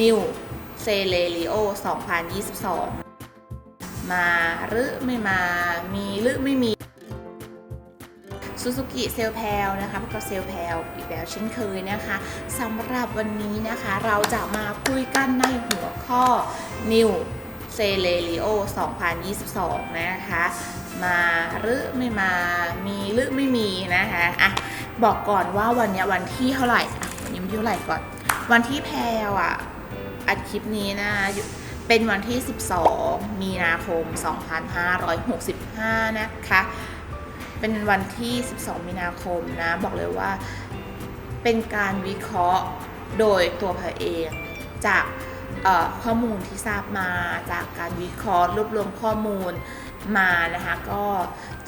New c e l e r i o 2022 มาหรือไม่มา มีหรือไม่มีซูซูกิเซลแพลนะคะพบกับเซลแพลอีกแล้วเช่นเคยนะคะสำหรับวันนี้นะคะเราจะมาคุยกันในหัวข้อ New c e l e r i o 2022 นะคะ มาหรือไม่มา มีหรือไม่มีนะคะอะบอกก่อนว่าวันนี้วันที่เท่าไหร่อะวันนี้วันที่เท่าไหร่ก่อน วันที่แพลอะ อัดคลิปนี้นะ เป็นวันที่ 12 มีนาคม 2565 นะคะ เป็นวันที่ 12 มีนาคมนะ บอกเลยว่า เป็นการวิเคราะห์โดยตัวเพเองจากข้อมูลที่ทราบมาจากการวิเคราะห์รวบรวมข้อมูล มานะคะ ก็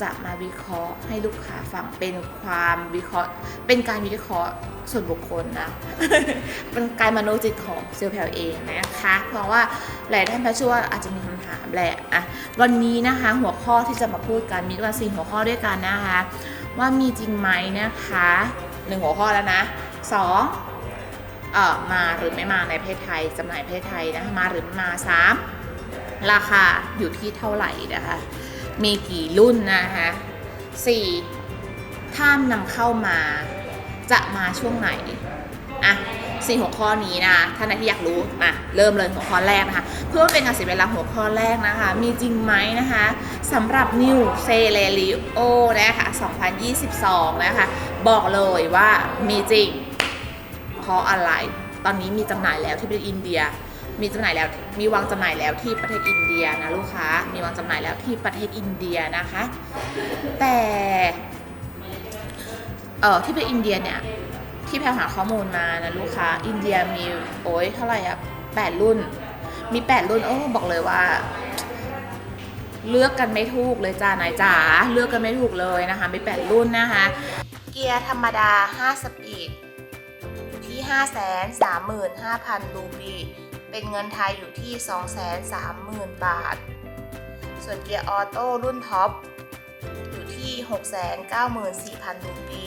จะมาวิเคราะห์ให้ลูกค้าฟังเป็นความวิเคราะห์ เป็นการวิเคราะห์ส่วนบุคคลนะเป็นการมโนจิตของเซลล์แพลเองนะคะ เพราะว่าหลายท่านแพลเชื่อว่าอาจจะมีคำถามแหละอะวันนี้นะคะหัวข้อที่จะมาพูดกันมีด้วยกันสี่หัวข้อด้วยกันนะคะ ว่ามีจริงไหมนะคะหนึ่งหัวข้อแล้วนะสองเอ่อมาหรือไม่มาในประเทศไทยจำหน่ายประเทศไทยนะคะมาหรือไม่มาสาม ราคาอยู่ที่เท่าไหร่นะคะ มีกี่รุ่นนะคะสี่ถ้านำเข้ามาจะมาช่วงไหน อะสี่หัวข้อนี้นะท่านใดที่อยากรู้มาเริ่มเลยหัวข้อแรกนะคะ เพื่อเป็นการเสียเวลาหัวข้อแรกนะคะ มีจริงไหมนะคะสำหรับ New c e l e r i o นะคะ2022 นะคะ บอกเลยว่ามีจริงเพราะอะไร ตอนนี้มีจำหน่ายแล้วที่ประเทศอินเดีย มีจำหน่ายแล้วมีวางจำหน่ายแล้วที่ประเทศอินเดียนะลูกค้า มีวางจำหน่ายแล้วที่ประเทศอินเดียนะคะ แต่เออที่ประเทศอินเดียเนี่ยที่แพลหาข้อมูลมานะลูกค้า อินเดียมีโอ้ยเท่าไหร่อะแปดรุ่น มีแปดรุ่นโอ้บอกเลยว่า เลือกกันไม่ถูกเลยจ้านายจ๋าเลือกกันไม่ถูกเลยนะคะมีแปดรุ่นนะคะ เกียร์ธรรมดา 5 สปีดอยู่ที่ 5 3 5 0 0 0รูปี เป็นเงินไทยอยู่ที่ 230,000 บาท ส่วนเกียร์ออโต้รุ่นท็อปอยู่ที่ 694,000รูปี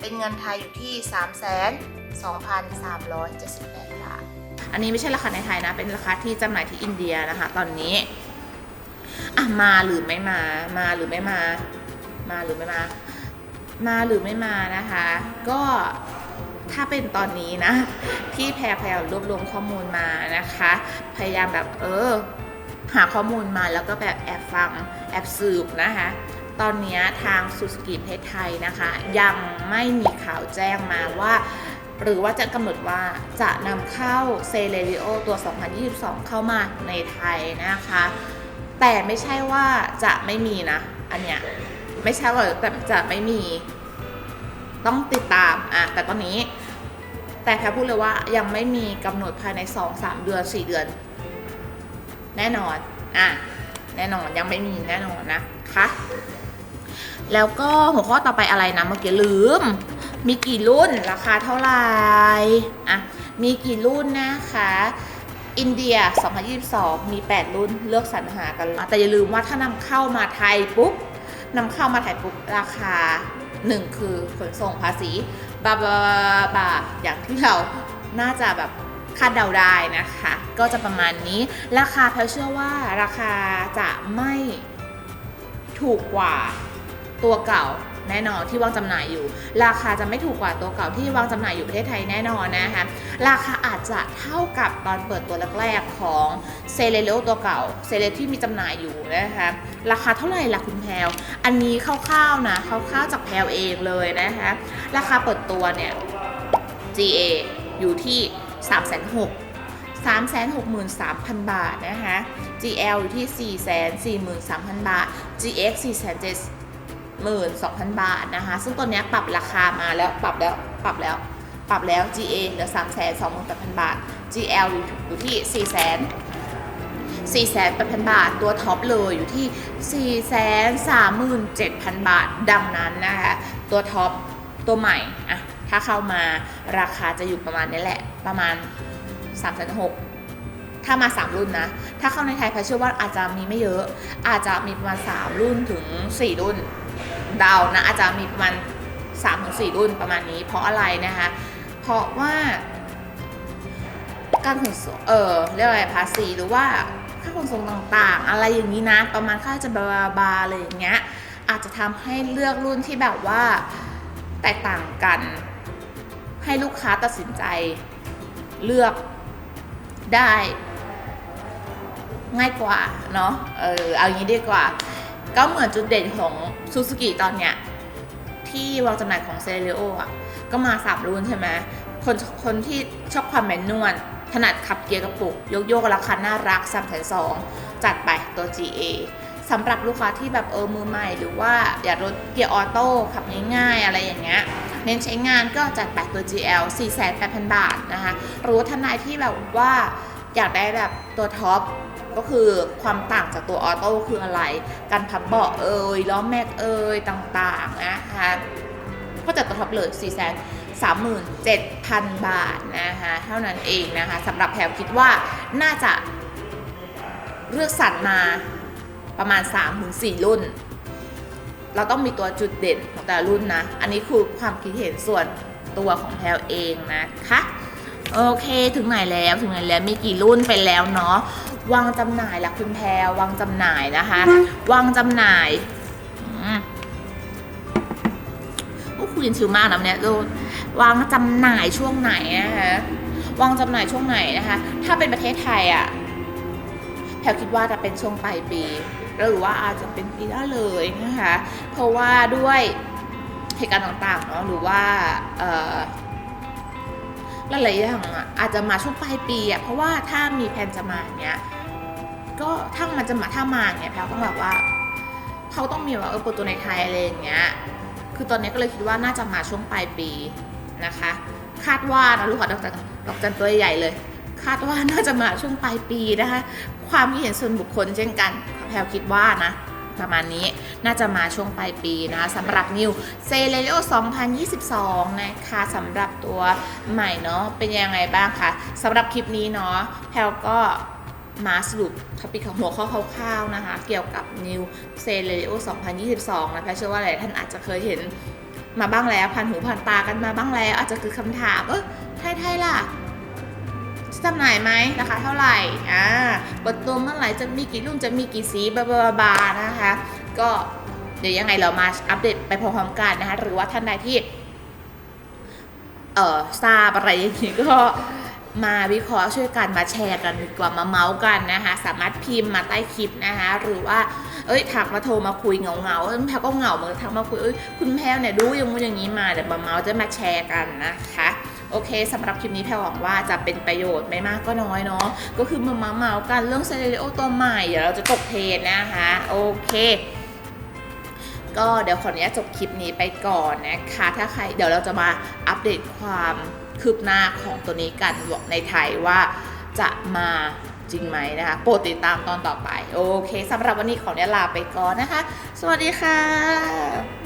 เป็นเงินไทยอยู่ที่ 3,2,378 บาท อันนี้ไม่ใช่ราคาในไทยนะ เป็นราคาที่จำหน่ายที่อินเดียนะคะ ตอนนี้อะมาหรือไม่มา มาหรือไม่มา มาหรือไม่มา มาหรือไม่มานะคะ ก็ ถ้าเป็นตอนนี้นะ ที่แพรพยายามรวบรวมข้อมูลมานะคะ พยายามแบบเออ หาข้อมูลมาแล้วก็แบบแอบฟังแอบสืบนะคะตอนนี้ทางซูสกิประเทศไทยนะคะ ยังไม่มีข่าวแจ้งมาว่า หรือว่าจะกำหนดว่าจะนำเข้าเซเลริโอตัว 2022 เข้ามาในไทยนะคะ แต่ไม่ใช่ว่าจะไม่มีนะ อันเนี้ยไม่ใช่ว่าแต่จะไม่มีต้องติดตามอะแต่ตอนนี้ แต่แพรพูดเลยว่ายังไม่มีกำหนดภายใน 2-3 เดือน 4 เดือน แน่นอนอะแน่นอนยังไม่มีแน่นอนนะคะแล้วก็หัวข้อต่อไปอะไรนะเมื่อกี้ลืม มีกี่รุ่นราคาเท่าไหร่อะมีกี่รุ่นนะคะอินเดีย 2022 มี 8 รุ่นเลือกสรรหากัน แต่อย่าลืมว่าถ้านำเข้ามาไทยปุ๊บนำเข้ามาไทยปุ๊บราคา 1 คือขนส่งภาษี บาบาบาอย่างที่เราน่าจะแบบคาดเดาได้นะคะ ก็จะประมาณนี้ราคาแพลเชื่อว่าราคาจะไม่ถูกกว่าตัวเก่า แน่นอนที่วางจำหน่ายอยู่ ราคาจะไม่ถูกกว่าตัวเก่าที่วางจำหน่ายอยู่ประเทศไทยแน่นอนนะคะราคาอาจจะเท่ากับตอนเปิดตัวแรกๆของเซเลโลตัวเก่าเซเลที่มีจำหน่ายอยู่นะคะราคาเท่าไหร่ล่ะคุณแพลวอันนี้คร่าวๆนะคร่าวๆจากแพลวเองเลยนะคะราคาเปิดตัวเนี่ย GA อยู่ที่ 3 6 0 0 363,000 บาทนะคะ GL อยู่ที่ 443,000 บาท GX 472,000 บาทนะคะ ซึ่งตัวนี้ปรับราคามาแล้วปรับแล้วปรับแล้วปรับแล้ว GA เหลือ 328,000 บาท GL อยู่ที่4 4,800 บาท ตัวท็อปเลยอยู่ที่ 437,000 บาท ดังนั้นนะคะ ตัวท็อปตัวใหม่อะถ้าเข้ามาราคาจะอยู่ประมาณนี้แหละ ประมาณ 3,600 ถ้ามา 3 รุ่นนะ ถ้าเข้าในไทยแพชเชื่อว่าอาจจะมีไม่เยอะ อาจจะมีประมาณ 3 รุ่นถึง 4 รุ่น เดานะอาจจะมีประมาณ3-4 รุ่นประมาณนี้ เพราะอะไรนะคะ เพราะว่าการขนส่งเออเรียกอะไรภาษีหรือว่าค่าขนส่งต่างๆ อะไรอย่างนี้นะ ประมาณค่าจะบาบาบาอะไรอย่างเงี้ย อาจจะทำให้เลือกรุ่นที่แบบว่าแตกต่างกัน ให้ลูกค้าตัดสินใจเลือกได้ง่ายกว่าเนาะเออเอางี้ดีกว่า ก็เหมือนจุดเด่นของซูซูกิตอนเนี้ยที่วางจำหน่ายของเซเรโออะก็มาสามรุ่นใช่ไหมคนคนที่ชอบความแมนนวลถนัดขับเกียร์กระปุก โยกโยกราคาน่ารัก3ามแสนสองจัดไปตัว GA สำหรับลูกค้าที่แบบเออมือใหม่หรือว่าอยากรถเกียร์ออโต้ขับง่ายๆอะไรอย่างเงี้ยเน้นใช้งานก็จัดไปตัว GL 48,000 บาทนะคะหรือว่าท่านใดที่แบบว่า อยากได้แบบตัวท็อปก็คือความต่างจากตัวออโต้คืออะไร การพับเบาะเอ่ยล้อแม็กเอ่ยต่างๆนะคะก็จัดตัวท็อปเลย4 3 7 0 0 0 บาทนะคะเท่านั้นเองนะคะสำหรับแพลวคิดว่าน่าจะเลือกสรรมาประมาณ 3-4 รุ่น เราต้องมีตัวจุดเด่นของแต่ละรุ่นนะ อันนี้คือความคิดเห็นส่วนตัวของแพลวเองนะคะ โอเค ถึงไหนแล้วถึงไหนแล้วมีกี่รุ่นไปแล้วเนาะวางจำหน่ายหละคุณแพรวางจำหน่ายนะคะ วางจำหน่ายอืมโอ้คุณยิชิวมากนะเนี่ยดูวางจำหน่ายช่วงไหนนะคะวางจำหน่ายช่วงไหนนะคะ ถ้าเป็นประเทศไทยอะแพรคิดว่าจะเป็นช่วงปลายปี หรือว่าอาจจะเป็นปีหน้าเลยนะคะ เพราะว่าด้วยเหตุการณ์ต่างๆเนาะหรือว่าเอ่อ หลายๆอย่างอะอาจจะมาช่วงปลายปีอะเพราะว่าถ้ามีแผนจะมาเนี้ยก็ถ้ามันจะมาถ้ามาเนี้ยแพลต้องแบบว่าเขาต้องมีว่าเออเปิดตัวในไทยอะไรอย่างเงี้ยคือตอนนี้ก็เลยคิดว่าน่าจะมาช่วงปลายปีนะคะ คาดว่านะลูกขอดอกจันดอกจันตัวใหญ่เลย คาดว่าน่าจะมาช่วงปลายปีนะคะ ความคิดเห็นส่วนบุคคลเช่นกันแพลคิดว่านะ ประมาณนี้น่าจะมาช่วงปลายปีนะคะสำหรับ New c e l e r i o 2022 นะคะสำหรับตัวใหม่เนาะเป็นยังไงบ้างคะสำหรับคลิปนี้เนาะแพลก็มาสรุปท็อปิกของหัวข้อคร่าวๆนะคะ เกี่ยวกับ New c e l e r i o 2022 นะแพลเชื่อว่าหลายท่านอาจจะเคยเห็นมาบ้างแล้วผ่านหูผ่านตากันมาบ้างแล้ว อาจจะคือคำถามเออไทยๆล่ะ จำหน่ายไหมราคาเท่าไหร่อ่าเปิดตัวเมื่อไหร่จะมีกี่รุ่นจะมีกี่สีบาบาบานะคะ ก็เดี๋ยวยังไงเรามาอัปเดตไปพร้อมๆกันนะคะ หรือว่าท่านใดที่ เอ่อทราบอะไรอย่างนี้ก็มาวิเคราะห์ช่วยกันมาแชร์กันดีกว่ามาเมาส์กันนะคะ สามารถพิมพ์มาใต้คลิปนะคะ หรือว่าเอ้ยถักมาโทรมาคุยเงาเงาๆเอ้ยแพรก็เหงาเหมือนทักมาคุยเอ้ยคุณแพรเนี่ยดูอย่างงู้นอย่างนี้มาเดี๋ยวมาเมาส์จะมาแชร์กันนะคะ โอเคสำหรับคลิปนี้แพรหวังว่าจะเป็นประโยชน์ไม่มากก็น้อยเนาะก็คือมาเมาเมาๆกันเรื่องเซเรโอตัวใหม่เดี๋ยวเราจะตกเทรนนะคะโอเคก็เดี๋ยวขออนุญาตจบคลิปนี้ไปก่อนนะคะ ถ้าใครเดี๋ยวเราจะมาอัปเดตความคืบหน้าของตัวนี้กันในไทยว่าจะมาจริงไหมนะคะ โปรดติดตามตอนต่อไป โอเคสำหรับวันนี้ขออนุญาตลาไปก่อนนะคะ สวัสดีค่ะ